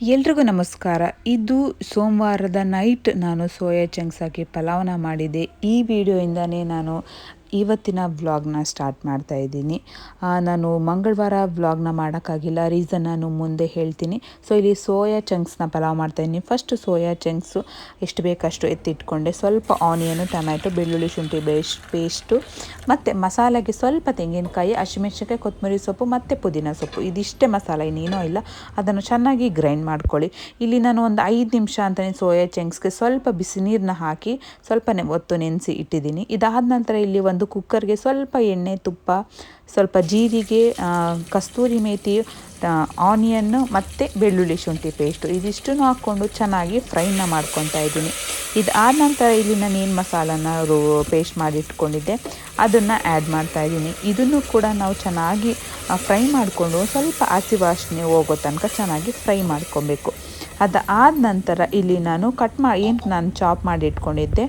ಎಲ್ರಿಗೂ ನಮಸ್ಕಾರ. ಇದು ಸೋಮವಾರದ ನೈಟ್ ನಾನು ಸೋಯಾ ಚಂಕ್ಸ್ ಹಾಕಿ ಪಲಾವ್ನ ಮಾಡಿದೆ ಈ ವಿಡಿಯೋಯಿಂದನೇ ನಾನು ಇವತ್ತಿನ ವ್ಲಾಗ್ನ ಸ್ಟಾರ್ಟ್ ಮಾಡ್ತಾ ಇದ್ದೀನಿ. ನಾನು ಮಂಗಳವಾರ ವ್ಲಾಗ್ನ ಮಾಡೋಕ್ಕಾಗಿಲ್ಲ. ರೀಸನ್ ನಾನು ಮುಂದೆ ಹೇಳ್ತೀನಿ. ಸೊ ಇಲ್ಲಿ ಸೋಯಾ ಚಂಕ್ಸ್ನ ಪಲಾವ್ ಮಾಡ್ತಾಯಿದ್ದೀನಿ ಫಸ್ಟ್ ಸೋಯಾ ಚಂಕ್ಸು ಎಷ್ಟು ಬೇಕಷ್ಟು ಎತ್ತಿಟ್ಕೊಂಡೆ. ಸ್ವಲ್ಪ ಆನಿಯನು ಟೊಮ್ಯಾಟೊ ಬೆಳ್ಳುಳ್ಳಿ, ಶುಂಠಿ ಬೇಸ್ಟ್ ಪೇಸ್ಟು ಮತ್ತು ಮಸಾಲೆಗೆ ಸ್ವಲ್ಪ ತೆಂಗಿನಕಾಯಿ, ಹಸಿಮೆಣಸಿನ್ಕಾಯಿ, ಕೊತ್ತಂಬರಿ ಸೊಪ್ಪು, ಮತ್ತು ಪುದೀನ ಸೊಪ್ಪು. ಇದಿಷ್ಟೇ ಮಸಾಲೆ, ಇನ್ನೇನೂ ಇಲ್ಲ. ಅದನ್ನು ಚೆನ್ನಾಗಿ ಗ್ರೈಂಡ್ ಮಾಡ್ಕೊಳ್ಳಿ. ಇಲ್ಲಿ ನಾನು ಒಂದು ಐದು ನಿಮಿಷ ಅಂತಲೇ ಸೋಯಾ ಚಂಕ್ಸ್ಗೆ ಸ್ವಲ್ಪ ಬಿಸಿ ನೀರನ್ನ ಹಾಕಿ, ಸ್ವಲ್ಪ ಒತ್ತು ನೆನೆಸಿ ಇಟ್ಟಿದ್ದೀನಿ. ಇದಾದ ನಂತರ ಇಲ್ಲಿ ಒಂದು ಕುಕ್ಕರ್ಗೆ ಸ್ವಲ್ಪ ಎಣ್ಣೆ ತುಪ್ಪ, ಸ್ವಲ್ಪ ಜೀರಿಗೆ ಕಸ್ತೂರಿ ಮೇಥಿ ಆನಿಯನ್ನು ಮತ್ತು ಬೆಳ್ಳುಳ್ಳಿ ಶುಂಠಿ ಪೇಸ್ಟು. ಇದಿಷ್ಟನ್ನು ಹಾಕ್ಕೊಂಡು ಚೆನ್ನಾಗಿ ಫ್ರೈನ ಮಾಡ್ಕೊತಾ ಇದ್ದೀನಿ. ಆದ ನಂತರ ಇಲ್ಲಿ ನಾನು ಏನು ಮಸಾಲನ ರೋ, ಪೇಸ್ಟ್ ಮಾಡಿಟ್ಕೊಂಡಿದ್ದೆ, ಅದನ್ನು ಆ್ಯಡ್ ಮಾಡ್ತಾ ಇದ್ದೀನಿ. ಇದನ್ನು ಕೂಡ ನಾವು ಚೆನ್ನಾಗಿ ಫ್ರೈ ಮಾಡಿಕೊಂಡು ಸ್ವಲ್ಪ ಹಸಿ ವಾಸನೆ ಹೋಗೋ ತನಕ ಚೆನ್ನಾಗಿ ಫ್ರೈ ಮಾಡ್ಕೊಬೇಕು. ಅದಾದ ನಂತರ ಇಲ್ಲಿ ನಾನು ಕಟ್ ಮಾ, ಏನು ನಾನು ಚಾಪ್ ಮಾಡಿ ಇಟ್ಕೊಂಡಿದ್ದೆ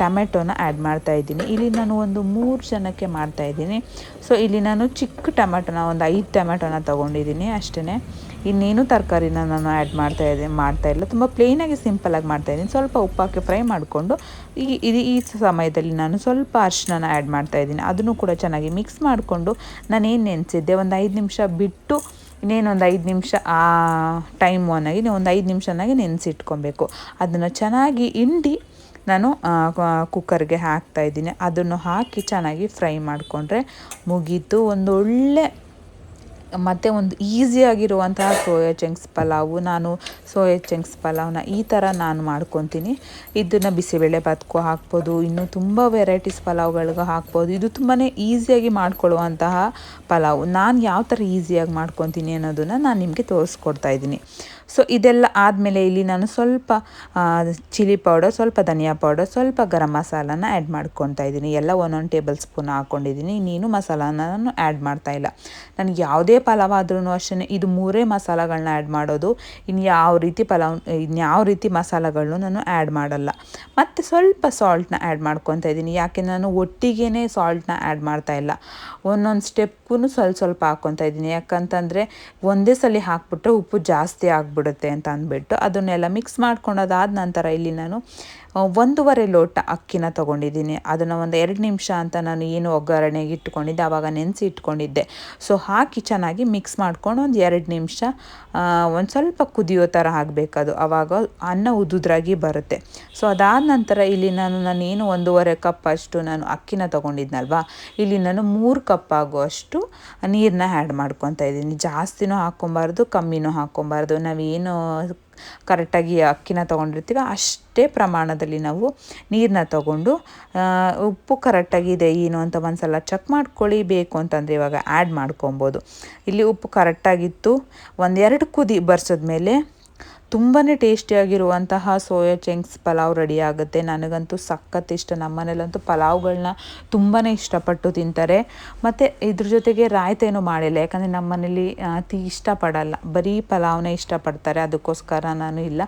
ಟೊಮೆಟೊನ ಆ್ಯಡ್ ಮಾಡ್ತಾ ಇದ್ದೀನಿ. ಇಲ್ಲಿ ನಾನು ಒಂದು ಮೂರು ಜನಕ್ಕೆ ಮಾಡ್ತಾ ಇದ್ದೀನಿ. ಸೊ ಇಲ್ಲಿ ನಾನು ಚಿಕ್ಕ ಟೊಮೆಟೊನ ಒಂದು ಐದು ಟೊಮೆಟೊನ ತೊಗೊಂಡಿದ್ದೀನಿ ಅಷ್ಟೇ ಇನ್ನೇನು ತರಕಾರಿನ ನಾನು ಆ್ಯಡ್ ಮಾಡ್ತಾ ಇದ್ದೀನಿ ಮಾಡ್ತಾ ಇಲ್ಲ. ತುಂಬ ಪ್ಲೇನಾಗಿ ಸಿಂಪಲಾಗಿ ಮಾಡ್ತಾ ಇದ್ದೀನಿ. ಸ್ವಲ್ಪ ಉಪ್ಪಾಕಿ ಫ್ರೈ ಮಾಡಿಕೊಂಡು, ಈ ಇದು ಈ ಸಮಯದಲ್ಲಿ ನಾನು ಸ್ವಲ್ಪ ಅರಿಶಿನ ಆ್ಯಡ್ ಮಾಡ್ತಾ ಇದ್ದೀನಿ. ಅದನ್ನು ಕೂಡ ಚೆನ್ನಾಗಿ ಮಿಕ್ಸ್ ಮಾಡಿಕೊಂಡು ನಾನೇನು ನೆನೆಸಿದ್ದೆ, ಒಂದು ಐದು ನಿಮಿಷ ಬಿಟ್ಟು ಇನ್ನೇನೊಂದು ಐದು ನಿಮಿಷ, ಆ ಟೈಮ್ ಒನ್ನಾಗಿ ಒಂದು ಐದು ನಿಮಿಷನಾಗಿ ನೆನೆಸಿಟ್ಕೊಬೇಕು. ಅದನ್ನು ಚೆನ್ನಾಗಿ ಹಿಂಡಿ ನಾನು ಕುಕ್ಕರ್ಗೆ ಹಾಕ್ತಾ ಇದ್ದೀನಿ. ಅದನ್ನು ಹಾಕಿ ಚೆನ್ನಾಗಿ ಫ್ರೈ ಮಾಡಿಕೊಂಡ್ರೆ ಮುಗೀತು. ಒಂದು ಒಳ್ಳೆ ಮತ್ತು ಒಂದು ಈಸಿಯಾಗಿರುವಂತಹ ಸೋಯಾ ಚಂಕ್ಸ್ ಪಲಾವು, ನಾನು ಸೋಯಾ ಚಂಕ್ಸ್ ಪಲಾವ್ನ ಈ ಥರ ನಾನು ಮಾಡ್ಕೊತೀನಿ. ಇದನ್ನು ಬಿಸಿಬೇಳೆ ಭಾತ್ಗೂ ಹಾಕ್ಬೋದು, ಇನ್ನೂ ತುಂಬ ವೆರೈಟೀಸ್ ಪಲಾವ್ಗಳಿಗೂ ಹಾಕ್ಬೋದು. ಇದು ತುಂಬಾ ಈಸಿಯಾಗಿ ಮಾಡ್ಕೊಳ್ಳುವಂತಹ ಪಲಾವು. ನಾನು ಯಾವ ಥರ ಈಸಿಯಾಗಿ ಮಾಡ್ಕೊತೀನಿ ಅನ್ನೋದನ್ನು ನಾನು ನಿಮಗೆ ತೋರಿಸ್ಕೊಡ್ತಾ ಇದ್ದೀನಿ. ಸೊ ಇದೆಲ್ಲ ಆದಮೇಲೆ ಇಲ್ಲಿ ನಾನು ಸ್ವಲ್ಪ ಚಿಲ್ಲಿ ಪೌಡರ್ ಸ್ವಲ್ಪ ಧನಿಯಾ ಪೌಡರ್ ಸ್ವಲ್ಪ ಗರಂ ಮಸಾಲಾನ ಆ್ಯಡ್ ಮಾಡ್ಕೊತಾ ಇದ್ದೀನಿ. ಎಲ್ಲ ಒಂದೊಂದು ಟೇಬಲ್ ಸ್ಪೂನ್ ಹಾಕ್ಕೊಂಡಿದ್ದೀನಿ ನೀನು ಮಸಾಲಾನ ನಾನು ಆ್ಯಡ್ ಮಾಡ್ತಾ ಇಲ್ಲ. ನನಗೆ ಯಾವುದೇ ಪಲಾವ್ ಆದ್ರೂ ಅಷ್ಟೇ, ಇದು ಮೂರೇ ಮಸಾಲಗಳನ್ನ ಆ್ಯಡ್ ಮಾಡೋದು. ಇನ್ನು ಯಾವ ರೀತಿ ಪಲಾವ್ ಇನ್ಯಾವ ರೀತಿ ಮಸಾಲಗಳನ್ನು ನಾನು ಆ್ಯಡ್ ಮಾಡಲ್ಲ. ಮತ್ತು ಸ್ವಲ್ಪ ಸಾಲ್ಟ್ನ ಆ್ಯಡ್ ಮಾಡ್ಕೊತಾ ಇದ್ದೀನಿ. ಯಾಕೆ ನಾನು ಒಟ್ಟಿಗೆ ಸಾಲ್ಟ್ನ ಆ್ಯಡ್ ಮಾಡ್ತಾ ಇಲ್ಲ. ಒಂದೊಂದು ಸ್ಟೆಪ್ಪು ಸ್ವಲ್ಪ ಸ್ವಲ್ಪ ಹಾಕ್ಕೊತಾ ಇದ್ದೀನಿ. ಯಾಕಂತಂದರೆ ಒಂದೇ ಸಲ ಹಾಕ್ಬಿಟ್ರೆ ಉಪ್ಪು ಜಾಸ್ತಿ ಆಗಿಬಿಡುತ್ತೆ ಅಂತ ಅಂದ್ಬಿಟ್ಟು ಅದನ್ನೆಲ್ಲ ಮಿಕ್ಸ್ ಮಾಡ್ಕೊಂಡೋದಾದ ನಂತರ ಇಲ್ಲಿ ನಾನು ಒಂದೂವರೆ ಲೋಟ ಅಕ್ಕಿನ ತೊಗೊಂಡಿದ್ದೀನಿ. ಅದನ್ನು ಒಂದು ಎರಡು ನಿಮಿಷ ಅಂತ ನಾನು ಏನು ಒಗ್ಗರಣೆಗೆ ಇಟ್ಕೊಂಡಿದ್ದೆ ಆವಾಗ ನೆನೆಸಿ ಇಟ್ಕೊಂಡಿದ್ದೆ. ಸೊ ಹಾಕಿ ಚೆನ್ನಾಗಿ ಮಿಕ್ಸ್ ಮಾಡ್ಕೊಂಡು ಒಂದು ಎರಡು ನಿಮಿಷ ಒಂದು ಸ್ವಲ್ಪ ಕುದಿಯೋ ಥರ ಆಗಬೇಕದು. ಆವಾಗ ಅನ್ನ ಉದುದ್ರಾಗಿ ಬರುತ್ತೆ. ಸೊ ಅದಾದ ನಂತರ ಇಲ್ಲಿ ನಾನು ನಾನು ಏನು ಒಂದೂವರೆ ಕಪ್ ಅಷ್ಟು ನಾನು ಅಕ್ಕಿನ ತೊಗೊಂಡಿದ್ನಲ್ವಾ? ಇಲ್ಲಿ ನಾನು ಮೂರು ಕಪ್ ಆಗುವಷ್ಟು ನೀರನ್ನ ಆ್ಯಡ್ ಮಾಡ್ಕೊತಾ ಇದ್ದೀನಿ. ಜಾಸ್ತಿನೂ ಹಾಕ್ಕೊಬಾರ್ದು ಕಮ್ಮಿನೂ ಹಾಕ್ಕೊಬಾರ್ದು ನಾವೇನು ಕರೆಕ್ಟಾಗಿ ಅಕ್ಕಿನ ತೊಗೊಂಡಿರ್ತೀವಿ, ಅಷ್ಟೇ ಪ್ರಮಾಣದಲ್ಲಿ ನಾವು ನೀರನ್ನ ತಗೊಂಡು ಉಪ್ಪು ಕರೆಕ್ಟಾಗಿದೆ ಏನು ಅಂತ ಒಂದ್ಸಲ ಚೆಕ್ ಮಾಡ್ಕೊಳ್ಳಿ ಬೇಕು ಅಂತಂದರೆ ಇವಾಗ ಆ್ಯಡ್ ಮಾಡ್ಕೊಬೋದು. ಇಲ್ಲಿ ಉಪ್ಪು ಕರೆಕ್ಟಾಗಿತ್ತು, ಒಂದೆರಡು ಕುದಿ ಬರ್ಸಿದ್ಮೇಲೆ ತುಂಬಾ ಟೇಸ್ಟಿಯಾಗಿರುವಂತಹ ಸೋಯಾ ಚಂಕ್ಸ್ ಪಲಾವ್ ರೆಡಿ ಆಗುತ್ತೆ. ನನಗಂತೂ ಸಖತ್ ಇಷ್ಟ. ನಮ್ಮ ಮನೇಲಂತೂ ಪಲಾವ್ಗಳನ್ನ ತುಂಬಾ ಇಷ್ಟಪಟ್ಟು ತಿಂತಾರೆ. ಮತ್ತು ಇದ್ರ ಜೊತೆಗೆ ರಾಯ್ತ ಏನೂ ಮಾಡಿಲ್ಲ. ಯಾಕಂದರೆ ನಮ್ಮ ಮನೇಲಿ ಅತಿ ಇಷ್ಟಪಡಲ್ಲ. ಬರೀ ಪಲಾವ್ನೇ ಇಷ್ಟಪಡ್ತಾರೆ. ಅದಕ್ಕೋಸ್ಕರ ನಾನು ಇಲ್ಲ,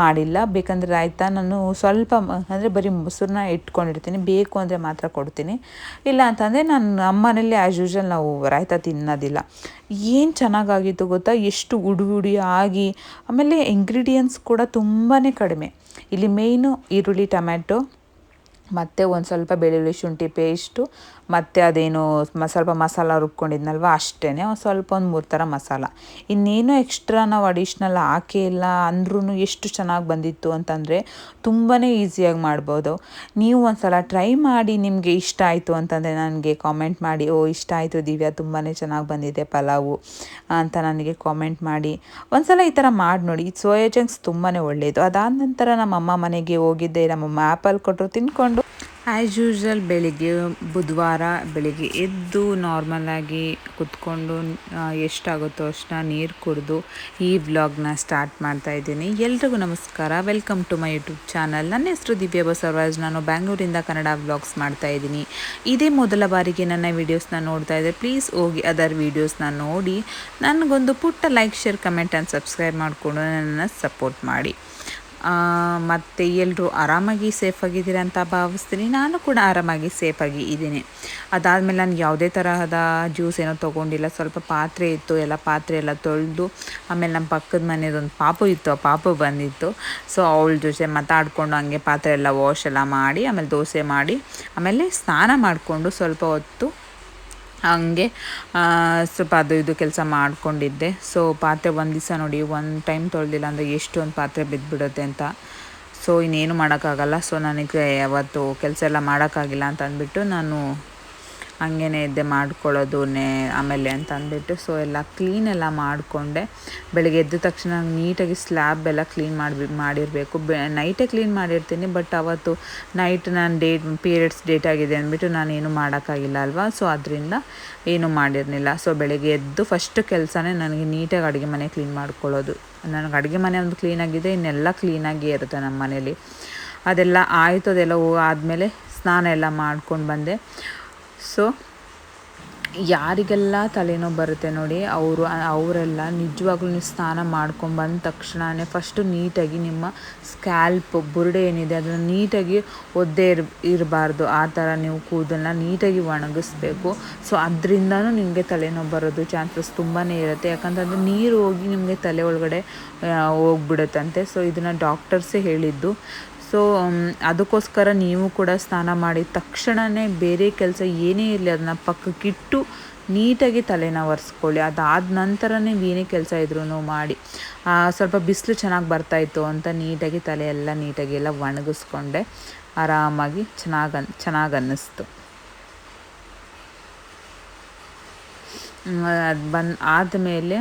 ಮಾಡಿಲ್ಲ. ಬೇಕಂದರೆ ರಾಯ್ತ ನಾನು ಸ್ವಲ್ಪ, ಅಂದರೆ ಬರೀ ಮೊಸರನ್ನ ಇಟ್ಕೊಂಡಿರ್ತೀನಿ. ಬೇಕು ಅಂದರೆ ಮಾತ್ರ ಕೊಡ್ತೀನಿ. ಇಲ್ಲ ಅಂತಂದರೆ ನಾನು ನಮ್ಮ ಮನೇಲಿ ಆ್ಯಸ್ ಯೂಶ್ವಲ್ ನಾವು ರಾಯ್ತ ತಿನ್ನೋದಿಲ್ಲ. ಏನು ಚೆನ್ನಾಗಾಗಿತ್ತು ಗೊತ್ತಾ? ಎಷ್ಟು ಉಡಿ ಉಡಿ ಆಗಿ ಆಮೇಲೆ ಇಂಗ್ರೀಡಿಯೆಂಟ್ಸ್ ಕೂಡ ತುಂಬಾ ಕಡಿಮೆ. ಇಲ್ಲಿ ಮೇಯ್ನು ಈರುಳ್ಳಿ, ಟೊಮ್ಯಾಟೊ, ಮತ್ತು ಒಂದು ಸ್ವಲ್ಪ ಬೆಳ್ಳುಳ್ಳಿ ಶುಂಠಿ ಪೇಸ್ಟು ಮತ್ತು ಅದೇನು ಸ್ವಲ್ಪ ಮಸಾಲ ರುಬ್ಕೊಂಡಿದ್ನಲ್ವ? ಅಷ್ಟೇ ಒಂದು ಸ್ವಲ್ಪ ಒಂದು ಮೂರು ಥರ ಮಸಾಲ. ಇನ್ನೇನು ಎಕ್ಸ್ಟ್ರಾ ನಾವು ಅಡಿಷ್ನಲ್ ಹಾಕೇ ಇಲ್ಲ ಅಂದ್ರೂ ಎಷ್ಟು ಚೆನ್ನಾಗಿ ಬಂದಿತ್ತು ಅಂತಂದರೆ ತುಂಬಾ ಈಸಿಯಾಗಿ ಮಾಡ್ಬೋದು. ನೀವು ಒಂದು ಸಲ ಟ್ರೈ ಮಾಡಿ ನಿಮಗೆ ಇಷ್ಟ ಆಯಿತು ಅಂತಂದರೆ ನನಗೆ ಕಾಮೆಂಟ್ ಮಾಡಿ, ಓ, ಇಷ್ಟ ಆಯಿತು ದಿವ್ಯಾ ತುಂಬಾ ಚೆನ್ನಾಗಿ ಬಂದಿದೆ ಪಲಾವು, ಅಂತ ನನಗೆ ಕಾಮೆಂಟ್ ಮಾಡಿ. ಒಂದ್ಸಲ ಈ ಥರ ಮಾಡಿ ನೋಡಿ. ಸೋಯಾ ಚಂಕ್ಸ್ ತುಂಬಾ ಒಳ್ಳೆಯದು ಅದಾದ ನಂತರ ನಮ್ಮ ಅಮ್ಮ ಮನೆಗೆ ಹೋಗಿದ್ದೆ. ನಮ್ಮಮ್ಮ ಆ್ಯಪಲ್ ಕೊಟ್ಟರು ತಿಂದ್ಕೊಂಡು ಆ್ಯಸ್ ಯೂಶ್ವಲ್ ಬೆಳಿಗ್ಗೆ, ಬುಧವಾರ ಬೆಳಿಗ್ಗೆ ಎದ್ದು ನಾರ್ಮಲಾಗಿ ಕುತ್ಕೊಂಡು ಎಷ್ಟಾಗುತ್ತೋ ಅಷ್ಟನ್ನ ನೀರು ಕುಡಿದು ಈ ವ್ಲಾಗ್ನ ಸ್ಟಾರ್ಟ್ ಮಾಡ್ತಾ ಇದ್ದೀನಿ. ಎಲ್ರಿಗೂ ನಮಸ್ಕಾರ. Welcome to my YouTube channel ನನ್ನ ಹೆಸರು ದಿವ್ಯಾ ಬಸವರಾಜ್. ನಾನು ಬ್ಯಾಂಗ್ಳೂರಿಂದ ಕನ್ನಡ ವ್ಲಾಗ್ಸ್ ಮಾಡ್ತಾ ಇದ್ದೀನಿ. ಇದೇ ಮೊದಲ ಬಾರಿಗೆ ನನ್ನ ವೀಡಿಯೋಸ್ನ ನೋಡ್ತಾ ಇದ್ದೆ ಪ್ಲೀಸ್ ಹೋಗಿ ಅದರ್ ವೀಡಿಯೋಸ್ನ ನೋಡಿ. ನನಗೊಂದು ಪುಟ್ಟ like share comment and subscribe ಮಾಡಿಕೊಂಡು ನನ್ನನ್ನು ಸಪೋರ್ಟ್ ಮಾಡಿ. ಮತ್ತು ಎಲ್ಲರೂ ಆರಾಮಾಗಿ ಸೇಫಾಗಿದ್ದೀರಾ ಅಂತ ಭಾವಿಸ್ತೀನಿ. ನಾನು ಕೂಡ ಆರಾಮಾಗಿ ಸೇಫಾಗಿ ಇದ್ದೀನಿ. ಅದಾದಮೇಲೆ ನಾನು ಯಾವುದೇ ತರಹದ ಜ್ಯೂಸ್ ಏನೋ ತೊಗೊಂಡಿಲ್ಲ. ಸ್ವಲ್ಪ ಪಾತ್ರೆ ಇತ್ತು, ಎಲ್ಲ ಪಾತ್ರೆ ಎಲ್ಲ ತೊಳೆದು, ಆಮೇಲೆ ನಮ್ಮ ಪಕ್ಕದ ಮನೆಯದೊಂದು ಪಾಪು ಇತ್ತು, ಆ ಪಾಪು ಬಂದಿತ್ತು. ಸೊ ಅವಳ ಜೊತೆ ಮಾತಾಡಿಕೊಂಡು ಹಂಗೆ ಪಾತ್ರೆ ಎಲ್ಲ ವಾಶ್ ಎಲ್ಲ ಮಾಡಿ, ಆಮೇಲೆ ದೋಸೆ ಮಾಡಿ, ಆಮೇಲೆ ಸ್ನಾನ ಮಾಡಿಕೊಂಡು ಸ್ವಲ್ಪ ಹೊತ್ತು ಹಂಗೆ ಸ್ವಲ್ಪ ಅದು ಇದು ಕೆಲಸ ಮಾಡಿಕೊಂಡಿದ್ದೆ. ಸೊ ಪಾತ್ರೆ ಒಂದು ದಿವಸ ನೋಡಿ, ಒಂದು ಟೈಮ್ ತೊಳೆದಿಲ್ಲ ಅಂದರೆ ಎಷ್ಟೊಂದು ಪಾತ್ರೆ ಬಿದ್ದುಬಿಡುತ್ತೆ ಅಂತ. ಸೊ ಇನ್ನೇನು ಮಾಡೋಕ್ಕಾಗಲ್ಲ. ಸೊ ನನಗೆ ಅವತ್ತು ಕೆಲಸ ಎಲ್ಲ ಮಾಡೋಕ್ಕಾಗಿಲ್ಲ ಅಂತ ಅಂದ್ಬಿಟ್ಟು ನಾನು ಹಂಗೇನೆ ಇದ್ದೆ ಮಾಡ್ಕೊಳ್ಳೋದು ನೇ ಆಮೇಲೆ ಅಂತ ಅಂದ್ಬಿಟ್ಟು ಸೊ ಎಲ್ಲ ಕ್ಲೀನ್ ಎಲ್ಲ ಮಾಡಿಕೊಂಡೆ. ಬೆಳಗ್ಗೆ ಎದ್ದ ತಕ್ಷಣ ನೀಟಾಗಿ ಸ್ಲ್ಯಾಬ್ ಎಲ್ಲ ಕ್ಲೀನ್ ಮಾಡಿ ಮಾಡಿರಬೇಕು. ಬೆ ನೈಟೇ ಕ್ಲೀನ್ ಮಾಡಿರ್ತೀನಿ ಬಟ್ ಅವತ್ತು ನೈಟ್ ನಾನು ಡೇಟ್ ಪೀರಿಯಡ್ಸ್ ಡೇಟ್ ಆಗಿದೆ ಅಂದ್ಬಿಟ್ಟು ನಾನು ಏನು ಮಾಡೋಕ್ಕಾಗಿಲ್ಲ ಅಲ್ವಾ? ಸೊ ಅದರಿಂದ ಏನು ಮಾಡಿರಲಿಲ್ಲ. ಸೊ ಬೆಳಗ್ಗೆ ಎದ್ದು ಫಸ್ಟ್ ಕೆಲಸನೇ ನನಗೆ ನೀಟಾಗಿ ಅಡುಗೆ ಮನೆ ಕ್ಲೀನ್ ಮಾಡ್ಕೊಳ್ಳೋದು. ನನಗೆ ಅಡುಗೆ ಮನೆ ಒಂದು ಕ್ಲೀನಾಗಿದೆ ಇನ್ನೆಲ್ಲ ಕ್ಲೀನಾಗೇ ಇರುತ್ತೆ ನಮ್ಮ ಮನೇಲಿ ಅದೆಲ್ಲ ಆಯಿತು, ಅದೆಲ್ಲ ಆದಮೇಲೆ ಸ್ನಾನ ಎಲ್ಲ ಮಾಡ್ಕೊಂಡು ಬಂದೆ. ಸೊ ಯಾರಿಗೆಲ್ಲ ತಲೆನೋವು ಬರುತ್ತೆ ನೋಡಿ, ಅವರು, ಅವರೆಲ್ಲ ನಿಜವಾಗ್ಲೂ ನೀವು ಸ್ನಾನ ಮಾಡ್ಕೊಂಬಂದ ತಕ್ಷಣವೇ ಫಸ್ಟು ನೀಟಾಗಿ ನಿಮ್ಮ ಸ್ಕ್ಯಾಲ್ಪ್ ಬುರುಡೆ ಏನಿದೆ ಅದನ್ನು ನೀಟಾಗಿ ಒದ್ದೆ ಇರ್, ಇರಬಾರ್ದು. ಆ ಥರ ನೀವು ಕೂದಲನ್ನ ನೀಟಾಗಿ ಒಣಗಿಸ್ಬೇಕು. ಸೊ ಅದರಿಂದನೂ ನಿಮಗೆ ತಲೆನೋವು ಬರೋದು ಚಾನ್ಸಸ್ ತುಂಬಾ ಇರುತ್ತೆ. ಯಾಕಂತಂದರೆ ನೀರು ಹೋಗಿ ನಿಮಗೆ ತಲೆ ಒಳಗಡೆ ಹೋಗ್ಬಿಡುತ್ತಂತೆ. ಸೊ ಇದನ್ನು ಡಾಕ್ಟರ್ಸೇ ಹೇಳಿದ್ದು. ಸೊ ಅದಕ್ಕೋಸ್ಕರ ನೀವು ಕೂಡ ಸ್ನಾನ ಮಾಡಿ ತಕ್ಷಣವೇ ಬೇರೆ ಕೆಲಸ ಏನೇ ಇರಲಿ ಅದನ್ನ ಪಕ್ಕಕ್ಕಿಟ್ಟು ನೀಟಾಗಿ ತಲೆನ ಒರೆಸ್ಕೊಳ್ಳಿ. ಅದಾದ ನಂತರನೇ ಏನೇ ಕೆಲಸ ಇದ್ರೂ ಮಾಡಿ. ಸ್ವಲ್ಪ ಬಿಸಿಲು ಚೆನ್ನಾಗಿ ಬರ್ತಾಯಿತ್ತು ಅಂತ ನೀಟಾಗಿ ತಲೆ ಎಲ್ಲ ನೀಟಾಗಿ ಎಲ್ಲ ಒಣಗಿಸ್ಕೊಂಡೆ. ಆರಾಮಾಗಿ ಚೆನ್ನಾಗಿ ಅನ್, ಚೆನ್ನಾಗಿ ಅನ್ನಿಸ್ತು. ಅದು ಬಂದು ಆದಮೇಲೆ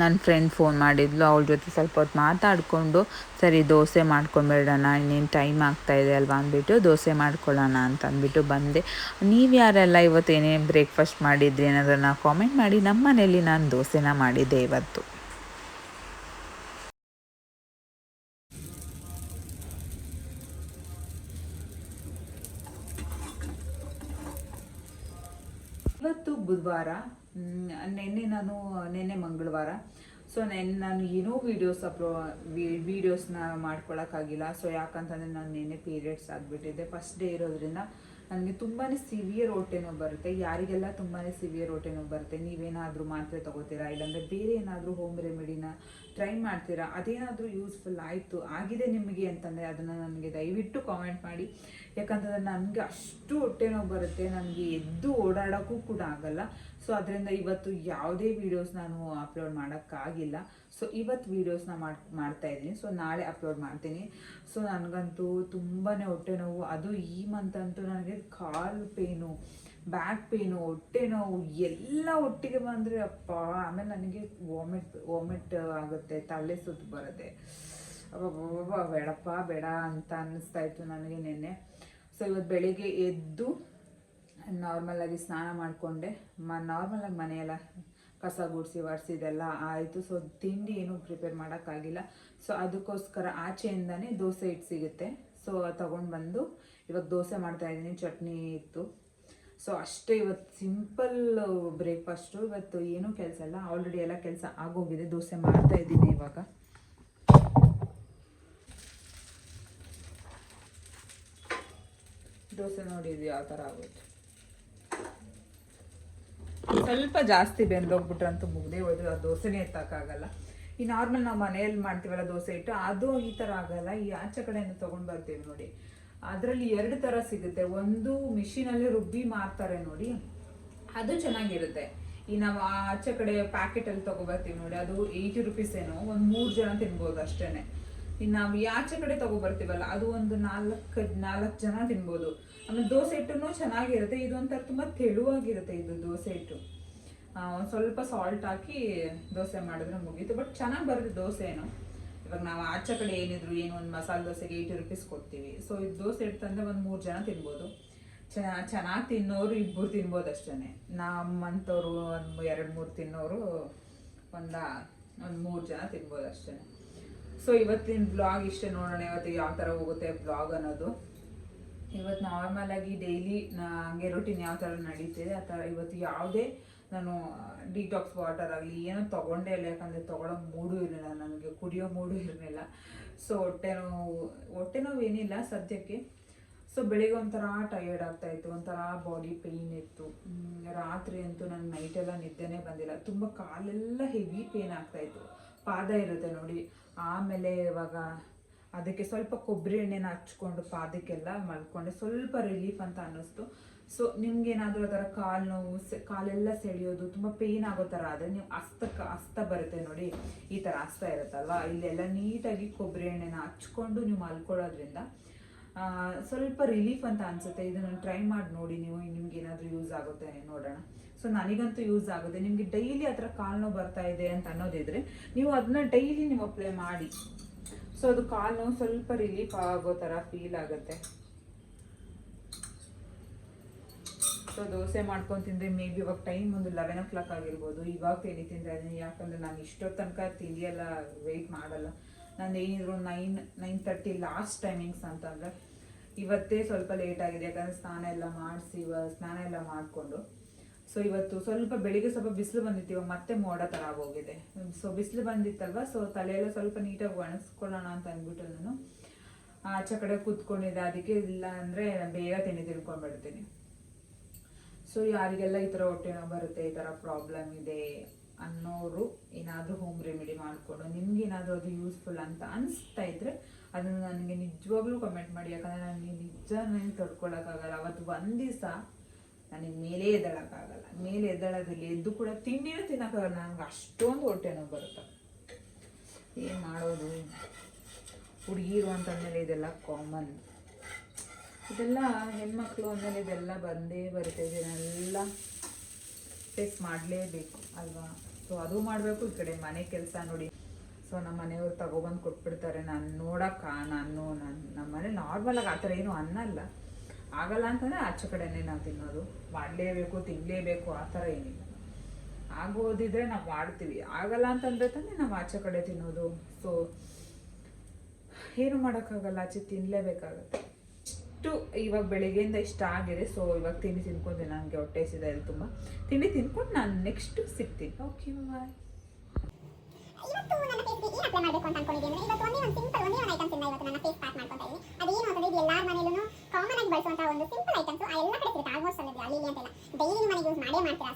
ನನ್ನ ಫ್ರೆಂಡ್ ಫೋನ್ ಮಾಡಿದ್ಲು, ಅವಳ ಜೊತೆ ಸ್ವಲ್ಪ ಹೊತ್ತು ಮಾತಾಡಿಕೊಂಡು, ಸರಿ ದೋಸೆ ಮಾಡ್ಕೊಂಬಿಡೋಣ, ಇನ್ನೇನು ಟೈಮ್ ಆಗ್ತಾ ಇದೆ ಅಲ್ವಾ ಅಂದ್ಬಿಟ್ಟು ದೋಸೆ ಮಾಡ್ಕೊಳ್ಳೋಣ ಅಂತ ಅಂದ್ಬಿಟ್ಟು ಬಂದೆ. ನೀವು ಯಾರೆಲ್ಲ ಇವತ್ತು ಏನೇನು ಬ್ರೇಕ್ಫಾಸ್ಟ್ ಮಾಡಿದ್ರಿ ಅನ್ನೋದನ್ನು ಕಾಮೆಂಟ್ ಮಾಡಿ, ನಮ್ಮ ಮನೇಲಿ ನಾನು ದೋಸೆನ ಮಾಡಿದ್ದೆ ಇವತ್ತು. ಇವತ್ತು ಬುಧವಾರ ನಿನ್ನೆ ನಾನು, ನಿನ್ನೆ ಮಂಗಳವಾರ. ಸೊ ನೆನ್ನೆ ನಾನು ಏನೂ ವೀಡಿಯೋಸ್ ಅಪ್ಲೋ ವೀಡಿಯೋಸ್ನ ಮಾಡ್ಕೊಳಕ್ಕಾಗಿಲ್ಲ. ಸೊ ಯಾಕಂತಂದರೆ ನಾನು ನೆನ್ನೆ ಪೀರಿಯಡ್ಸ್ ಆಗಿಬಿಟ್ಟಿದ್ದೆ ಫಸ್ಟ್ ಡೇ ಇರೋದ್ರಿಂದ ನನಗೆ ತುಂಬಾ ಸಿವಿಯರ್ ಹೊಟ್ಟೆ ನೋವು ಬರುತ್ತೆ. ಯಾರಿಗೆಲ್ಲ ತುಂಬಾ ಸಿವಿಯರ್ ಹೊಟ್ಟೆ ನೋವು ಬರುತ್ತೆ, ನೀವೇನಾದರೂ ಮಾತ್ರೆ ತೊಗೋತೀರಾ? ಇಲ್ಲಾಂದರೆ ಬೇರೆ ಏನಾದರೂ ಹೋಮ್ ರೆಮಿಡಿನ ಟ್ರೈ ಮಾಡ್ತೀರಾ? ಅದೇನಾದರೂ ಯೂಸ್ಫುಲ್ ಆಯಿತು, ಆಗಿದೆ ನಿಮಗೆ ಅಂತಂದರೆ ಅದನ್ನು ನನಗೆ ದಯವಿಟ್ಟು ಕಾಮೆಂಟ್ ಮಾಡಿ. ಯಾಕಂತಂದರೆ ನನಗೆ ಅಷ್ಟು ಹೊಟ್ಟೆ ನೋವು ಬರುತ್ತೆ, ನನಗೆ ಎದ್ದು ಓಡಾಡೋಕ್ಕೂ ಕೂಡ ಆಗಲ್ಲ. ಸೊ ಅದರಿಂದ ಇವತ್ತು ಯಾವುದೇ ವೀಡಿಯೋಸ್ ನಾನು ಅಪ್ಲೋಡ್ ಮಾಡೋಕ್ಕಾಗಿಲ್ಲ. ಸೊ ಇವತ್ತು ವೀಡಿಯೋಸ್ನ ಮಾಡಿ, ಮಾಡ್ತಾ ಇದ್ದೀನಿ. ಸೊ ನಾಳೆ ಅಪ್ಲೋಡ್ ಮಾಡ್ತೀನಿ. ಸೊ ನನಗಂತೂ ತುಂಬಾ ಹೊಟ್ಟೆ ನೋವು. ಅದು ಈ ಮಂತ್ ಅಂತೂ ನನಗೆ ಕಾಲು ಪೇನು ಬ್ಯಾಕ್ ಪೇನು ಹೊಟ್ಟೆ ನೋವು, ಎಲ್ಲ ಒಟ್ಟಿಗೆ ಬಂದರೆ ಅಪ್ಪ, ಆಮೇಲೆ ನನಗೆ ವಾಮಿಟ್ ವಾಮಿಟ್ ಆಗುತ್ತೆ, ತಲೆ ಸುತ್ತು ಬರುತ್ತೆ. ಬೇಡಪ್ಪ, ಬೇಡ ಅಂತ ಅನ್ನಿಸ್ತಾ ಇತ್ತು ನನಗೆ ನಿನ್ನೆ. ಸೊ ಇವತ್ತು ಬೆಳಿಗ್ಗೆ ಎದ್ದು ನಾರ್ಮಲಾಗಿ ಸ್ನಾನ ಮಾಡಿಕೊಂಡೆ. ಮ ನಾರ್ಮಲಾಗಿ ಮನೆಯೆಲ್ಲ ಕಸ ಗುಡಿಸಿ ಒರೆಸಿದೆಲ್ಲ ಆಯಿತು. ಸೊ ತಿಂಡಿ ಏನೂ ಪ್ರಿಪೇರ್ ಮಾಡೋಕ್ಕಾಗಿಲ್ಲ. ಸೊ ಅದಕ್ಕೋಸ್ಕರ ಆಚೆಯಿಂದನೇ ದೋಸೆ ಹಿಟ್ಟು ಸಿಗುತ್ತೆ. ಸೊ ತಗೊಂಡು ಬಂದು ಇವಾಗ ದೋಸೆ ಮಾಡ್ತಾ ಇದ್ದೀನಿ, ಚಟ್ನಿ ಇತ್ತು. ಸೊ ಅಷ್ಟೇ ಇವತ್ತು ಸಿಂಪಲ್ ಬ್ರೇಕ್ಫಾಸ್ಟು. ಇವತ್ತು ಏನೂ ಕೆಲಸ ಇಲ್ಲ, ಆಲ್ರೆಡಿ ಎಲ್ಲ ಕೆಲಸ ಆಗೋಗಿದೆ, ದೋಸೆ ಮಾಡ್ತಾ ಇದ್ದೀನಿ ಇವಾಗ. ದೋಸೆ ನೋಡಿದ್ವಿ ಯಾವ ಥರ ಆಗುತ್ತೆ ಸ್ವಲ್ಪ ಜಾಸ್ತಿ ಬೆಂದೋಗ್ಬಿಟ್ರಂತೂ ಮುಗ್ದೇ ಹೋಯ್ತು, ಆ ದೋಸೆನೇ ಎತ್ತಕ್ಕಾಗಲ್ಲ. ಈ ನಾರ್ಮಲ್ ನಾವು ಮನೆಯಲ್ಲಿ ಮಾಡ್ತೀವಲ್ಲ ದೋಸೆ ಇಟ್ಟು ಅದು ಈ ಥರ ಆಗಲ್ಲ, ಈ ಆಚೆ ಕಡೆಯಿಂದ ತೊಗೊಂಡು ಬರ್ತೀವಿ ನೋಡಿ. ಅದರಲ್ಲಿ ಎರಡು ಥರ ಸಿಗುತ್ತೆ. ಒಂದು ಮಿಷಿನಲ್ಲಿ ರುಬ್ಬಿ ಮಾರ್ತಾರೆ ನೋಡಿ. ಅದು ಚೆನ್ನಾಗಿರುತ್ತೆ. ಈ ನಾವು ಆಚೆ ಕಡೆ ಪ್ಯಾಕೆಟಲ್ಲಿ ತೊಗೊಬರ್ತೀವಿ ನೋಡಿ, ಅದು ಏಯ್ಟಿ ರುಪೀಸ್ ಏನೋ, ಒಂದು ಮೂರು ಜನ ತಿನ್ಬೋದು ಅಷ್ಟೇ ಇನ್ನು ನಾವು ಈ ಆಚೆ ಕಡೆ ತೊಗೊಬರ್ತೀವಲ್ಲ, ಅದು ಒಂದು ನಾಲ್ಕು ನಾಲ್ಕು ಜನ ತಿನ್ಬೋದು. ಆಮೇಲೆ ದೋಸೆ ಹಿಟ್ಟು ಚೆನ್ನಾಗಿರುತ್ತೆ. ಇದೊಂಥರ ತುಂಬ ತೆಳುವಾಗಿರುತ್ತೆ ಇದು ದೋಸೆ ಹಿಟ್ಟು. ಒಂದು ಸ್ವಲ್ಪ ಸಾಲ್ಟ್ ಹಾಕಿ ದೋಸೆ ಮಾಡಿದ್ರೆ ಮುಗೀತು. ಬಟ್ ಚೆನ್ನಾಗಿ ಬರುತ್ತೆ ಏನು ಇವಾಗ ನಾವು ಆಚೆ ಕಡೆ ಏನಿದ್ರು ಏನು ಒಂದು ಮಸಾಲೆ ದೋಸೆಗೆ ಏಯ್ಟಿ ರುಪೀಸ್ ಕೊಡ್ತೀವಿ. ಸೊ ಇದು ದೋಸೆ ಇಡ್ತಂದ್ರೆ ಒಂದು ಮೂರು ಜನ ತಿನ್ಬೋದು. ಚೆನ್ನಾಗಿ ತಿನ್ನೋರು ಇಬ್ಬರು ತಿನ್ಬೋದು ಅಷ್ಟೇ ನಮ್ಮಂಥವ್ರು ಒಂದು ಎರಡು ಮೂರು ತಿನ್ನೋರು ಒಂದು ಒಂದು ಮೂರು ಜನ ತಿನ್ಬೋದು ಅಷ್ಟೇ ಸೊ ಇವತ್ತಿನ ಬ್ಲಾಗ್ ಇಷ್ಟೇ ನೋಡೋಣ. ಇವತ್ತು ಯಾವ ಥರ ಹೋಗುತ್ತೆ ಬ್ಲಾಗ್ ಅನ್ನೋದು. ಇವತ್ತು ನಾರ್ಮಲ್ ಆಗಿ ಡೈಲಿ ಹಂಗೆ ರೊಟೀನ್ ಯಾವ ಥರ ನಡೀತಿದೆ, ಆ ಥರ ಇವತ್ತು ಯಾವುದೇ ನಾನು ಡಿಟಾಕ್ಸ್ ವಾಟರ್ ಆಗಲಿ, ಏನೋ ತೊಗೊಂಡೇ ಇಲ್ಲ ಯಾಕಂದರೆ ತೊಗೊಳೋ ಮೂಡು ಇರಲಿಲ್ಲ, ನನಗೆ ಕುಡಿಯೋ ಮೂಡು ಇರಲಿಲ್ಲ. ಸೊ ಹೊಟ್ಟೆ ನೋವು ಹೊಟ್ಟೆ ನೋವು ಏನಿಲ್ಲ ಸದ್ಯಕ್ಕೆ. ಸೊ ಬೆಳಿಗ್ಗೆ ಒಂಥರ ಟಯರ್ಡ್ ಆಗ್ತಾಯಿತ್ತು ಒಂಥರ ಬಾಡಿ ಪೇಯ್ನ್ ಇತ್ತು. ರಾತ್ರಿ ಅಂತೂ ನನ್ನ ನೈಟೆಲ್ಲ ನಿದ್ದೆನೇ ಬಂದಿಲ್ಲ. ತುಂಬ ಕಾಲೆಲ್ಲ ಹೆವಿ ಪೇನ್ ಆಗ್ತಾಯಿತ್ತು ಪಾದ ಇರುತ್ತೆ ನೋಡಿ. ಆಮೇಲೆ ಇವಾಗ ಅದಕ್ಕೆ ಸ್ವಲ್ಪ ಕೊಬ್ಬರಿ ಎಣ್ಣೆನ ಹಚ್ಕೊಂಡು ಪಾದಕ್ಕೆಲ್ಲ ಮಲ್ಕೊಂಡೆ. ಸ್ವಲ್ಪ ರಿಲೀಫ್ ಅಂತ ಅನ್ನಿಸ್ತು. ಸೊ ನಿಮ್ಗೆ ಏನಾದರೂ ಅದರ ಕಾಲು ನೋವು ಕಾಲೆಲ್ಲ ಸೆಳೆಯೋದು ತುಂಬ ಪೇನ್ ಆಗೋ ಥರ ಆದರೆ ನೀವು ಹಸ್ತಕ್ಕೆ ಅಸ್ತ ಬರುತ್ತೆ ನೋಡಿ. ಈ ಥರ ಅಸ್ತ ಇರುತ್ತಲ್ವಾ? ಇಲ್ಲೆಲ್ಲ ನೀಟಾಗಿ ಕೊಬ್ಬರಿ ಎಣ್ಣೆನ ಹಚ್ಕೊಂಡು ನೀವು ಮಲ್ಕೊಳ್ಳೋದ್ರಿಂದ ಆ, ಸ್ವಲ್ಪ ರಿಲೀಫ್ ಅಂತ ಅನ್ಸುತ್ತೆ. ಇದನ್ನು ಟ್ರೈ ಮಾಡಿ ನೋಡಿ ನೀವು ನಿಮ್ಗೆ ಏನಾದರೂ ಯೂಸ್ ಆಗುತ್ತೆ ನೋಡೋಣ. ಸೊ ನನಗಂತೂ ಯೂಸ್ ಆಗುತ್ತೆ. ನಿಮಗೆ ಡೈಲಿ ಆ ಥರ ಕಾಲು ನೋವು ಬರ್ತಾ ಇದೆ ಅಂತ ಅನ್ನೋದಿದ್ರೆ ನೀವು ಅದನ್ನ ಡೈಲಿ ನೀವು ಅಪ್ಲೈ ಮಾಡಿ. ಸೊ ಅದು ಕಾಲು ನೋವು ಸ್ವಲ್ಪ ರಿಲೀಫ್ ಆಗೋ ಥರ ಫೀಲ್ ಆಗುತ್ತೆ. ಸೊ ದೋಸೆ ಮಾಡ್ಕೊಂಡು ತಿಂದರೆ ಮೇ ಬಿ ಇವಾಗ ಟೈಮ್ ಒಂದು ಲೆವೆನ್ ಓ ಕ್ಲಾಕ್ ಆಗಿರ್ಬೋದು. ಇವಾಗ ತಿಂಡಿ ತಿಂದರೆ ಯಾಕಂದರೆ ಯಾಕಂದ್ರೆ ನಾನು ಇಷ್ಟೊತ್ತು ತನಕ ತಿಂಡಿ ಎಲ್ಲ ವೆಯ್ಟ್ ಮಾಡಲ್ಲ. ನಾನು ಏನಿದ್ರು nine nine thirty last timings ಅಂತಂದರೆ ಇವತ್ತೇ ಸ್ವಲ್ಪ ಲೇಟ್ ಆಗಿದೆ. ಯಾಕಂದರೆ ಸ್ನಾನ ಎಲ್ಲ ಮಾಡಿಸಿ ಸ್ನಾನ ಎಲ್ಲ ಮಾಡಿಕೊಂಡು. ಸೊ ಇವತ್ತು ಸ್ವಲ್ಪ ಬೆಳಿಗ್ಗೆ ಸ್ವಲ್ಪ ಬಿಸಿಲು ಬಂದಿತ್ತು. ಇವಾಗ ಮತ್ತೆ ಮೋಡ ಥರ ಆಗೋಗಿದೆ. ಸೊ ಬಿಸಿಲು ಬಂದಿತ್ತಲ್ವ? ಸೊ ತಲೆಯೆಲ್ಲ ಸ್ವಲ್ಪ ನೀಟಾಗಿ ಒಣಗಿಸ್ಕೊಳ್ಳೋಣ ಅಂತ ಅಂದ್ಬಿಟ್ಟು ನಾನು ಆಚೆ ಕಡೆ ಕೂತ್ಕೊಂಡಿದ್ದೆ. ಅದಕ್ಕೆ ಇಲ್ಲ ಅಂದರೆ ಬೇಗ ತಿಂಡಿ ತಿಳ್ಕೊಂಡ್ಬಿಡ್ತೀನಿ ಸೊ ಯಾರಿಗೆಲ್ಲ ಈ ಥರ ಹೊಟ್ಟೆ ನೋವು ಬರುತ್ತೆ, ಈ ಥರ ಪ್ರಾಬ್ಲಮ್ ಇದೆ ಅನ್ನೋರು ಏನಾದರೂ ಹೋಮ್ ರೆಮಿಡಿ ಮಾಡಿಕೊಂಡು ನಿಮ್ಗೆ ಏನಾದರೂ ಅದು ಯೂಸ್ಫುಲ್ ಅಂತ ಅನಿಸ್ತಾ ಇದ್ರೆ ಅದನ್ನು ನನಗೆ ನಿಜವಾಗ್ಲೂ ಕಮೆಂಟ್ ಮಾಡಿ. ಯಾಕಂದರೆ ನನಗೆ ನಿಜ ನನಗೆ ತಡ್ಕೊಳಕ್ಕಾಗಲ್ಲ ಅವತ್ತು ಒಂದು ದಿವಸ ನನಗೆ ಮೇಲೆ ಎದ್ದಳಕ್ಕಾಗಲ್ಲ. ಮೇಲೆ ಎದ್ದಳದಲ್ಲಿ ಎದ್ದು ಕೂಡ ತಿಂಡಿನೂ ತಿನ್ನೋಕ್ಕಾಗಲ್ಲ. ನನಗೆ ಅಷ್ಟೊಂದು ಹೊಟ್ಟೆ ನೋವು ಬರುತ್ತೆ. ಏನು ಮಾಡೋದು? ಹುಡುಗಿರು ಅಂತಂದಮೇಲೆ ಇದೆಲ್ಲ ಕಾಮನ್ ಇದೆಲ್ಲ ಹೆಣ್ಮಕ್ಳು ಅಂದರೆ ಇದೆಲ್ಲ ಬಂದೇ ಬರುತ್ತೆ. ಇದನ್ನೆಲ್ಲ ಫೇಸ್ ಮಾಡಲೇಬೇಕು ಅಲ್ವಾ? ಸೊ ಅದು ಮಾಡಬೇಕು. ಈ ಕಡೆ ಮನೆ ಕೆಲಸ ನೋಡಿ. ಸೊ ನಮ್ಮ ಮನೆಯವ್ರು ತಗೊಬಂದು ಕೊಟ್ಬಿಡ್ತಾರೆ. ನಾನು ನೋಡಕ್ಕ, ನಾನು ನನ್ನ ನಮ್ಮ ಮನೆ ನಾರ್ಮಲಾಗಿ ಆ ಥರ ಏನು ಅನ್ನಲ್ಲ ಆಗಲ್ಲ ಅಂತಂದರೆ ಆಚೆ ಕಡೆನೇ ನಾವು ತಿನ್ನೋದು. ಮಾಡಲೇಬೇಕು ತಿನ್ನಲೇಬೇಕು ಆ ಥರ ಏನಿಲ್ಲ. ಆಗೋದಿದ್ರೆ ನಾವು ಮಾಡ್ತೀವಿ. ಆಗಲ್ಲ ಅಂತಂದ್ರೆ ತಾನೇ ನಾವು ಆಚೆ ಕಡೆ ತಿನ್ನೋದು. ಸೊ ಏನು ಮಾಡೋಕ್ಕಾಗಲ್ಲ? ಆಚೆ ತಿನ್ನಲೇಬೇಕಾಗತ್ತೆ ಇಷ್ಟು ಇವಾಗ ಬೆಳಿಗ್ಗೆಯಿಂದ ಇಷ್ಟ ಆಗಿದೆ. ಸೊ ಇವಾಗ ತಿಂಡಿ ತಿನ್ಕೊಂಡು. ನನಗೆ ಹೊಟ್ಟೆ ಇಲ್ಲಿ ತುಂಬ. ತಿಂಡಿ ತಿನ್ಕೊಂಡು ನಾನು ನೆಕ್ಸ್ಟ್ ಸಿಗ್ತೀನಿ. ಓಕೆ ಬಾಯ್ ಇವತ್ತು ನನ್ನ ಫೇಸ್ಗೆ ಅಪ್ಲೈ ಮಾಡಬೇಕು ಅಂತ ಅನ್ಕೊಂಡಿದ್ದೀನಿ? ಇವತ್ತು ಒಂದೇ ಒಂದು ಸಿಂಪಲ್ ಒಂದೇ ಒಂದು ಐಟಮ್ಸ್ ಇಂದ ಇವತ್ತು ನನ್ನ ಫೇಸ್ ಪ್ಯಾಕ್ ಮಾಡ್ಕೊತಾ ಇದ್ದೀನಿ ಅದೇನು ಅಂತ ಕಾಮನ್ ಆಗಿ ಒಂದು ಸಿಂಪಲ್ ಐಟಮ್ಸ್ ಎಲ್ಲ ಕಡೆ ಸಿಗುತ್ತೆ. ನಿಮ್ಮ ಮನೆಗೆ ಯೂಸ್ ಮಾಡೇ ಮಾಡ್ತೀರಾ?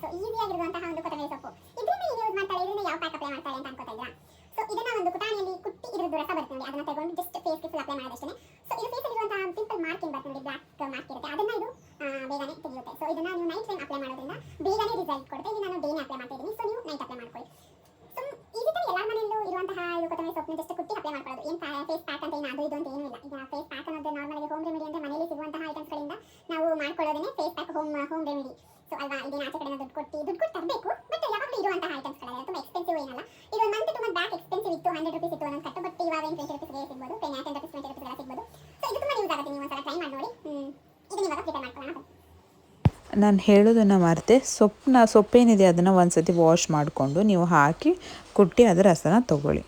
ಅಂತ ಸೊ ಇದನ್ನ ಒಂದು ಪುಟಾಣಿಯಲ್ಲಿ ಕುಟ್ಟಿ ಇದ್ರದ್ದು ರಸ ಬರುತ್ತೆ ನೋಡಿ. ಅದನ್ನ ತಗೊಂಡು ಜಸ್ಟ್ ಫೇಸ್ಗೆ ಫುಲ್ ಅಪ್ಲೈ ಮಾಡೋದಷ್ಟೇ ಸೊ ಇದು ಫೇಸ್ ಇರುವಂತಹ ಸಿಂಪಲ್ ಮಾರ್ಕಿಂಗ್ ಬರುತ್ತೆ ನೋಡಿ? ಬ್ಲಾಕ್ ಮಾರ್ಕ್ ಇರುತ್ತೆ. ಅದನ್ನ ಇದು ಬೇಗನೆ ತೆಗೆಯುತ್ತೆ. ಸೊ ಇದನ್ನ ನೀವು ನೈಟ್ ಟೈಮ್ ಅಪ್ಲೈ ಮಾಡೋದ್ರಿಂದ ಬೇಗನೆ ರಿಸಲ್ಟ್ ಕೊಡುತ್ತೆ ಇದು ನಾನು ಡೇನೇ ಅಪ್ಲೈ ಮಾಡ್ತಾ ಇದ್ದೀನಿ ಸೊ ನೀವು ನೈಟ್ ಅಪ್ಲೈ ಮಾಡ್ಕೊಳ್ಳಿ ಸೊ ಈಸಿ ತಾನೇ ಎಲ್ಲರ ಮನೆಯಲ್ಲೂ ಇರುವಂತಹ ಇದು ಕೊತ್ತಂಬರಿ ಸೊಪ್ಪನ್ನ ಜಸ್ಟ್ ಕುಟ್ಟಿ ಅಪ್ಲೈ ಮಾಡ್ಕೊಳ್ಳೋದು ಏನು ಫೇಸ್ ಪ್ಯಾಕ್ ಅಂತ ಏನು ಅದು ಇದು ಅಂತ ಏನೂ ಇಲ್ಲ ಈಗ ಫೇಸ್ ಪ್ಯಾಕ್ ಅನ್ನೋದು ನಾರ್ಮಲ್ ಆಗಿ ಹೋಮ್ ರೆಮಿಡಿ ಅಂತ ಮನೆಯಲ್ಲಿ ಸಿಗುವಂತಹ ಐಟಮ್ಸ್ಗಳಿಂದ ನಾವು ಮಾಡ್ಕೊಳ್ಳೋದೇ face pack home home remedy so ಅಲ್ವಾ ಇದೇನು ಆಚೆ ಕಡೆ ದುಡ್ಡು ಕೊಟ್ಟು ದುಡ್ಡು ಕೊಟ್ಟು ತರಬೇಕು ಬಟ್ ಯಾವಾಗಲೂ ಇರುವಂತಹ ಐಟಮ್ಸ್ಗಳಲ್ಲ ತುಂಬ ಎಕ್ಸ್ಪೆನ್ಸಿವ್ ಏನಲ್ಲ ಇದು ಒಂದು month two month back expensive ಇತ್ತು ಹಂಡ್ರೆಡ್ ರುಪೀಸ್ ಇತ್ತು ಒಂದೊಂದು ಕಟ್ಟು ಬಟ್ ಇವಾಗ ಏನು ಟ್ವೆಂಟಿ ರುಪೀಸ್ಗೆ ಸಿಗ್ಬೋದು ಟೆನ್ ಟೆನ್ ರುಪೀಸ್ ಟ್ವೆಂಟಿ ರುಪೀಸ್ಗೆಲ್ಲ ಸಿಗ್ಬೋದು ಸೊ ಇದು ತುಂಬ ಯೂಸ್ ಆಗುತ್ತೆ ನೀವು ಒಂದ್ಸಲ ಟ್ರೈ ಮಾಡಿ ನೋಡಿ ಹ್ಮ್. ಇದನ್ನ ಇವಾಗ ಪ್ರಿಪೇರ್ ಮಾಡ್ಕೊಳ್ಳೋಣ ನಾನು ಹೇಳೋದನ್ನು ಮರೆತೆ. ಸೊಪ್ಪನ್ನ ಸೊಪ್ಪೇನಿದೆ ಅದನ್ನು ಒಂದು ಸತಿ ವಾಶ್ ಮಾಡಿಕೊಂಡು ನೀವು ಹಾಕಿ ಕುಟ್ಟಿ ಅದರ ರಸನ ತಗೊಳ್ಳಿ.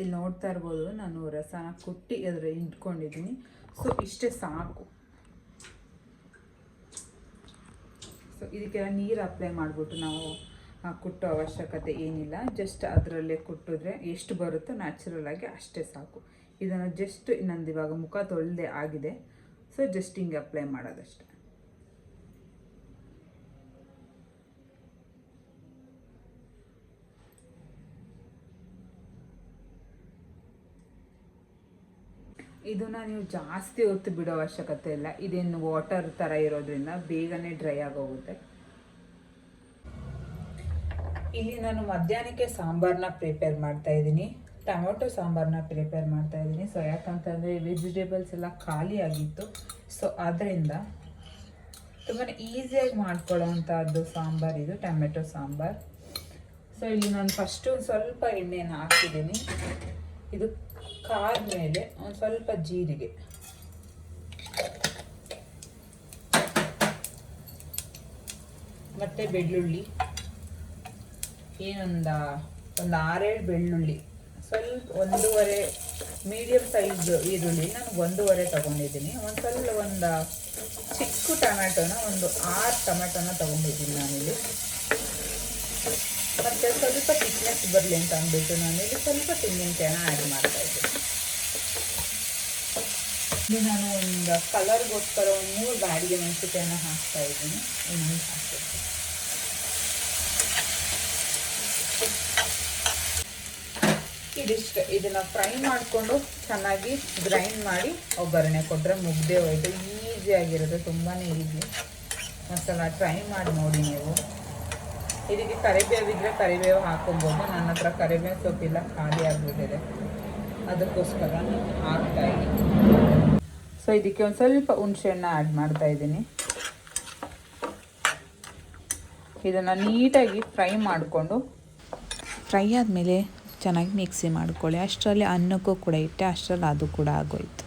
ಇಲ್ಲಿ ನೋಡ್ತಾ ಇರ್ಬೋದು ನಾನು ರಸನ ಕುಟ್ಟಿ ಅದರ ಇಟ್ಕೊಂಡಿದ್ದೀನಿ. ಸೊ ಇಷ್ಟೇ ಸಾಕು. ಸೊ ಇದಕ್ಕೆಲ್ಲ ನೀರು ಅಪ್ಲೈ ಮಾಡಿಬಿಟ್ಟು ನಾವು ಕುಟ್ಟೋ ಅವಶ್ಯಕತೆ ಏನಿಲ್ಲ. ಜಸ್ಟ್ ಅದರಲ್ಲೇ ಕುಟ್ಟಿದ್ರೆ ಎಷ್ಟು ಬರುತ್ತೋ ನ್ಯಾಚುರಲ್ ಆಗಿ ಅಷ್ಟೇ ಸಾಕು. ಇದನ್ನು ಜಸ್ಟ್ ನಂದು ಇವಾಗ ಮುಖ ತೊಳೆದೇ ಆಗಿದೆ. ಸೊ ಜಸ್ಟ್ ಹಿಂಗೆ ಅಪ್ಲೈ ಮಾಡೋದಷ್ಟೆ. ಇದನ್ನ ನೀವು ಜಾಸ್ತಿ ಹೊತ್ತು ಬಿಡೋ ಅವಶ್ಯಕತೆ ಇಲ್ಲ. ಇದೇನು ವಾಟರ್ ಥರ ಇರೋದ್ರಿಂದ ಬೇಗನೆ ಡ್ರೈ ಆಗೋಗುತ್ತೆ. ಇಲ್ಲಿ ನಾನು ಮಧ್ಯಾಹ್ನಕ್ಕೆ ಸಾಂಬಾರನ್ನ ಪ್ರಿಪೇರ್ ಮಾಡ್ತಾ ಇದ್ದೀನಿ. ಟೊಮೊಟೊ ಸಾಂಬಾರನ್ನ ಪ್ರಿಪೇರ್ ಮಾಡ್ತಾ ಇದ್ದೀನಿ. ಸೊ ಯಾಕಂತಂದರೆ ವೆಜಿಟೇಬಲ್ಸ್ ಎಲ್ಲ ಖಾಲಿ ಆಗಿತ್ತು. ಸೊ ಅದರಿಂದ ತುಂಬಾ ಈಸಿಯಾಗಿ ಮಾಡ್ಕೊಳ್ಳೋವಂಥದ್ದು ಸಾಂಬಾರು ಇದು, ಟೊಮೆಟೊ ಸಾಂಬಾರು. ಸೊ ಇಲ್ಲಿ ನಾನು ಫಸ್ಟು ಸ್ವಲ್ಪ ಎಣ್ಣೆಯನ್ನು ಹಾಕಿದ್ದೀನಿ. ಇದು ಕಾದ ಮೇಲೆ ಒಂದು ಸ್ವಲ್ಪ ಜೀರಿಗೆ. ಮತ್ತು ಬೆಳ್ಳುಳ್ಳಿ. ಏನೊಂದು, ಒಂದು ಆರೇಳು ಬೆಳ್ಳುಳ್ಳಿ. ಸ್ವಲ್ಪ ಒಂದೂವರೆ ಮೀಡಿಯಮ್ ಸೈಜ್ ಈರುಳ್ಳಿ ನಾನು ಒಂದೂವರೆ ತಗೊಂಡಿದ್ದೀನಿ. ಒಂದು ಸ್ವಲ್ಪ ಒಂದು ಚಿಕ್ಕ ಟೊಮ್ಯಾಟೋನ ಒಂದು ಆರು ಟೊಮ್ಯಾಟೋನ ತಗೊಂಡಿದ್ದೀನಿ ನಾನಿಲ್ಲಿ. ಮತ್ತು ಸ್ವಲ್ಪ ತಿಕ್ನೆಸ್ ಬರಲಿ ಅಂತ ಅಂದ್ಬಿಟ್ಟು ನಾನಿಲ್ಲಿ ಸ್ವಲ್ಪ ತೆಂಗಿನಕಾಯಿನ ಆ್ಯಡ್ ಮಾಡ್ತಾ ಇದ್ದೀನಿ. ಇಲ್ಲಿ ನಾನು ಒಂದು ಕಲರ್ಗೋಸ್ಕರ ಒಂದು ಮೂರು ಬಾಡಿಗೆ ಮೆಣಸಿಕಾಯಿನ ಹಾಕ್ತಾ ಇದ್ದೀನಿ. ಇನ್ನೊಂದು ಇದಿಷ್ಟು, ಇದನ್ನ ಫ್ರೈ ಮಾಡಿಕೊಂಡು ಚೆನ್ನಾಗಿ ಗ್ರೈಂಡ್ ಮಾಡಿ ಒಗ್ಗರಣೆ ಕೊಟ್ಟರೆ ಮುಗ್ದೆ ಹೋಯ್ತು. ಈಸಿಯಾಗಿರುತ್ತೆ ತುಂಬಾ ಈಸಿ ಒಂದ್ಸಲ ಟ್ರೈ ಮಾಡಿ ನೋಡಿ ನೀವು. ಇದಕ್ಕೆ ಕರಿಬೇವು ಇದ್ದರೆ ಕರಿಬೇವು ಹಾಕೊಬೋದು. ನನ್ನ ಹತ್ರ ಕರಿಬೇವು ಸೊಪ್ಪಿಲ್ಲ ಖಾಲಿ ಆಗಿಬಿಟ್ಟಿದೆ. ಅದಕ್ಕೋಸ್ಕರ ಹಾಕ್ತಾ ಇದ್ದೀನಿ. ಸೊ ಇದಕ್ಕೆ ಒಂದು ಸ್ವಲ್ಪ ಹುಣಸೆಹಣ್ಣು ಆ್ಯಡ್ ಮಾಡ್ತಾ ಇದ್ದೀನಿ. ಇದನ್ನು ನೀಟಾಗಿ ಫ್ರೈ ಮಾಡಿಕೊಂಡು ಫ್ರೈ ಆದಮೇಲೆ ಚೆನ್ನಾಗಿ ಮಿಕ್ಸಿ ಮಾಡ್ಕೊಳ್ಳಿ. ಅಷ್ಟರಲ್ಲಿ ಅನ್ನಕ್ಕೂ ಕೂಡ ಇಟ್ಟೆ, ಅಷ್ಟರಲ್ಲಿ ಅದು ಕೂಡ ಆಗೋಯ್ತು.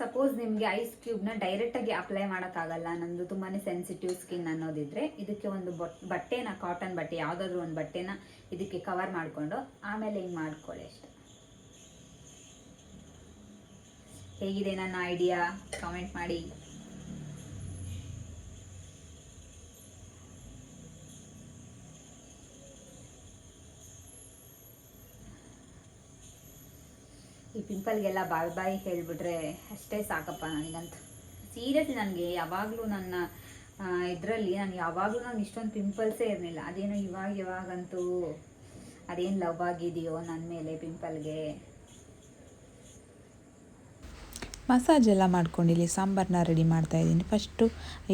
ಸಪೋಸ್ ನಿಮಗೆ ಐಸ್ ಕ್ಯೂಬ್ನ ಡೈರೆಕ್ಟಾಗಿ ಅಪ್ಲೈ ಮಾಡೋಕ್ಕಾಗಲ್ಲ, ನಂದು ತುಂಬಾ ಸೆನ್ಸಿಟಿವ್ ಸ್ಕಿನ್ ಅನ್ನೋದಿದ್ರೆ, ಇದಕ್ಕೆ ಒಂದು ಬೊಟ್ ಬಟ್ಟೆನ ಕಾಟನ್ ಬಟ್ಟೆ, ಯಾವುದಾದ್ರೂ ಒಂದು ಬಟ್ಟೆನ ಇದಕ್ಕೆ ಕವರ್ ಮಾಡಿಕೊಂಡು, ಆಮೇಲೆ ಹಿಂಗೆ ಮಾಡ್ಕೊಳ್ಳಿ ಅಷ್ಟೆ. ಹೇಗಿದೆ ನನ್ನ ಐಡಿಯಾ ಕಮೆಂಟ್ ಮಾಡಿ. ಈ ಪಿಂಪಲ್ಗೆಲ್ಲ ಬಾಯ್ ಬಾಯ್ ಹೇಳಿಬಿಟ್ರೆ ಅಷ್ಟೇ ಸಾಕಪ್ಪ ನನಗಂತೂ. ಸೀರಿಯಸ್ಲಿ ನನಗೆ ಯಾವಾಗಲೂ ನನ್ನ ಇದರಲ್ಲಿ ನಾನು ಯಾವಾಗಲೂ ನಾನು ಇಷ್ಟೊಂದು ಪಿಂಪಲ್ಸೇ ಇರಲಿಲ್ಲ. ಅದೇನೋ ಇವಾಗ ಇವಾಗಂತೂ ಅದೇನು ಲವ್ ಆಗಿದೆಯೋ ನನ್ನ ಮೇಲೆ ಪಿಂಪಲ್ಗೆ ಮಸಾಜ್ ಎಲ್ಲ ಮಾಡ್ಕೊಂಡು ಇಲ್ಲಿ ಸಾಂಬಾರನ್ನ ರೆಡಿ ಮಾಡ್ತಾ ಇದ್ದೀನಿ. ಫಸ್ಟು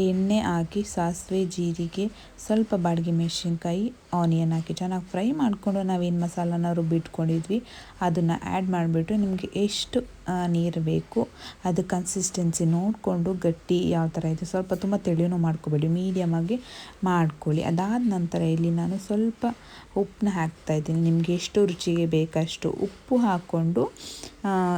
ಎಣ್ಣೆ ಹಾಕಿ ಸಾಸಿವೆ, ಜೀರಿಗೆ, ಸ್ವಲ್ಪ ಬಾಡಿಗೆ ಮೆಣಸಿನ್ಕಾಯಿ ಆನಿಯನ್ ಹಾಕಿ ಚೆನ್ನಾಗಿ ಫ್ರೈ ಮಾಡಿಕೊಂಡು ನಾವೇನು ಮಸಾಲಾನ ರುಬ್ಬಿಟ್ಕೊಂಡಿದ್ವಿ, ಅದನ್ನು ಆ್ಯಡ್ ಮಾಡಿಬಿಟ್ಟು ನಿಮಗೆ ಎಷ್ಟು ನೀರು ಬೇಕು, ಅದು ಕನ್ಸಿಸ್ಟೆನ್ಸಿ ನೋಡಿಕೊಂಡು ಗಟ್ಟಿ ಯಾವ ಥರ ಇದೆ, ಸ್ವಲ್ಪ ತುಂಬ ತಿಳಿನೂ ಮಾಡ್ಕೋಬೇಡಿ ಮೀಡಿಯಮಾಗಿ ಮಾಡ್ಕೊಳ್ಳಿ. ಅದಾದ ನಂತರ ಇಲ್ಲಿ ನಾನು ಸ್ವಲ್ಪ ಉಪ್ಪನ್ನ ಹಾಕ್ತಾ ಇದ್ದೀನಿ, ನಿಮಗೆ ಎಷ್ಟು ರುಚಿಗೆ ಬೇಕಷ್ಟು ಉಪ್ಪು ಹಾಕ್ಕೊಂಡು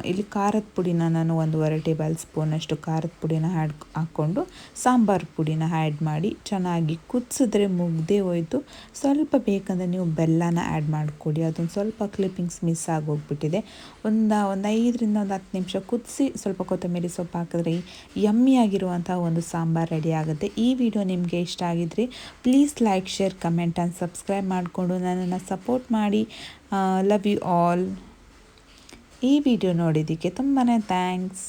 ಇಲ್ಲಿ ಖಾರದ ಪುಡಿನ ನಾನು ಒಂದೂವರೆ ಟೇಬಲ್ ಸ್ಪೂನಷ್ಟು ಖಾರದ ಪುಡಿನ ಹ್ಯಾಡ್ ಹಾಕ್ಕೊಂಡು ಸಾಂಬಾರು ಪುಡಿನ ಆ್ಯಡ್ ಮಾಡಿ ಚೆನ್ನಾಗಿ ಕುದಿಸಿದ್ರೆ ಮುಗ್ದೇ ಹೋಯಿತು. ಸ್ವಲ್ಪ ಬೇಕಂದರೆ ನೀವು ಬೆಲ್ಲನ ಆ್ಯಡ್ ಮಾಡಿಕೊಡಿ. ಅದೊಂದು ಸ್ವಲ್ಪ ಕ್ಲಿಪ್ಪಿಂಗ್ಸ್ ಮಿಸ್ ಆಗೋಗ್ಬಿಟ್ಟಿದೆ. ಒಂದು ಒಂದು ಐದರಿಂದ ಒಂದು ಹತ್ತು ನಿಮಿಷ ಕುದಿಸಿ ಸ್ವಲ್ಪ ಕೊತ್ತಂಬರಿ ಸೊಪ್ಪು ಹಾಕಿದ್ರೆ ಯಮ್ಮಿ ಆಗಿರುವಂಥ ಒಂದು ಸಾಂಬಾರು ರೆಡಿ ಆಗುತ್ತೆ. ಈ ವಿಡಿಯೋ ನಿಮಗೆ ಇಷ್ಟ ಆಗಿದ್ರಿ please like share comment and subscribe ಮಾಡಿಕೊಂಡು ನನ್ನನ್ನು ಸಪೋರ್ಟ್ ಮಾಡಿ. ಲವ್ ಯು ಆಲ್ ಈ ವಿಡಿಯೋ ನೋಡಿದ್ದಕ್ಕೆ ತುಂಬಾ ಥ್ಯಾಂಕ್ಸ್